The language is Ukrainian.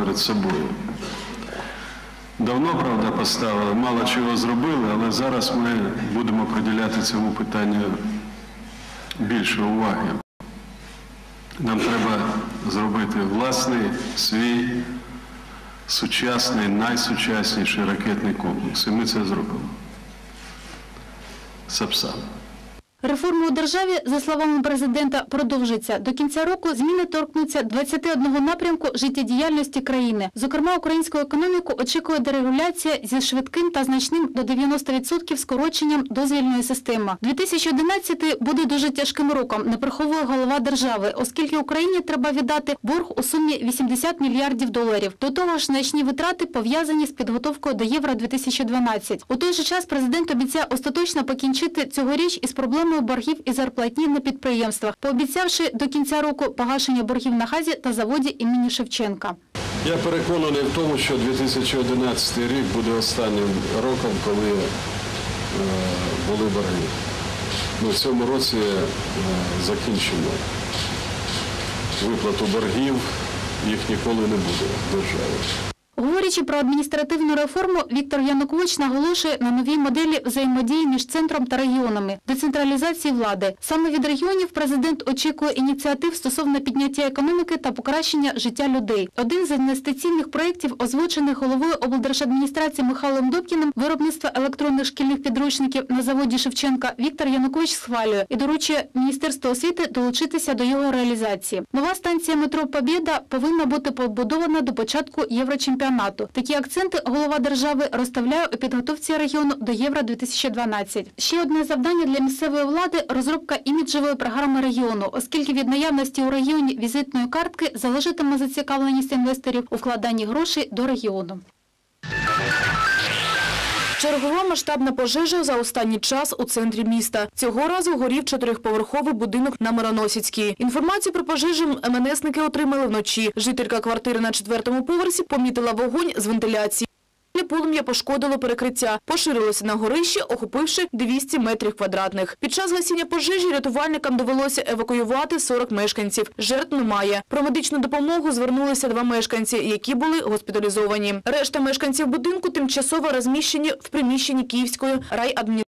перед собою. Давно, правда, поставили, мало чого зробили, але зараз ми будемо приділяти цьому питанню більше уваги. Нам треба зробити власний свій сучасний, найсучасніший ракетний комплекс. І ми це зробимо. Сапсан. Реформи у державі, за словами президента, продовжаться. До кінця року зміни торкнуться 21 напрямку життєдіяльності країни. Зокрема, українську економіку очікує дерегуляція зі швидким та значним до 90% скороченням дозвільної системи. 2011 буде дуже тяжким роком, не приховує голова держави, оскільки Україні треба віддати борг у сумі 80 мільярдів доларів. До того ж, значні витрати пов'язані з підготовкою до Євро-2012. У той же час президент обіцяє остаточно покінчити цьогоріч із проблемою боргів і зарплатні на підприємствах, пообіцявши до кінця року погашення боргів на газі та заводі імені Шевченка. Я переконаний в тому, що 2011 рік буде останнім роком, коли е, були борги. Ми в цьому році е, закінчимо виплату боргів, їх ніколи не буде в державі. Говорячи про адміністративну реформу, Віктор Янукович наголошує на новій моделі взаємодії між центром та регіонами, децентралізації влади. Саме від регіонів президент очікує ініціатив стосовно підняття економіки та покращення життя людей. Один з інвестиційних проєктів, озвучених головою облдержадміністрації Михайлом Добкіним, виробництво електронних шкільних підручників на заводі Шевченка, Віктор Янукович схвалює і доручує Міністерству освіти долучитися до його реалізації. Нова станція метро Побєда повинна бути побудована до початку Єврочемпіонату. Такі акценти голова держави розставляє у підготовці регіону до Євро-2012. Ще одне завдання для місцевої влади – розробка іміджевої програми регіону, оскільки від наявності у регіоні візитної картки залежатиме зацікавленість інвесторів у вкладанні грошей до регіону. Чергова масштабна пожежа за останній час у центрі міста. Цього разу горів чотирьохповерховий будинок на Мироносіцькій. Інформацію про пожежу МНСники отримали вночі. Жителька квартири на четвертому поверсі помітила вогонь з вентиляції. Полум'я пошкодило перекриття, поширилося на горище, охопивши 200 метрів квадратних. Під час гасіння пожежі рятувальникам довелося евакуювати 40 мешканців. Жертв немає. Про медичну допомогу звернулися два мешканці, які були госпіталізовані. Решта мешканців будинку тимчасово розміщені в приміщенні Київської райадміністрації.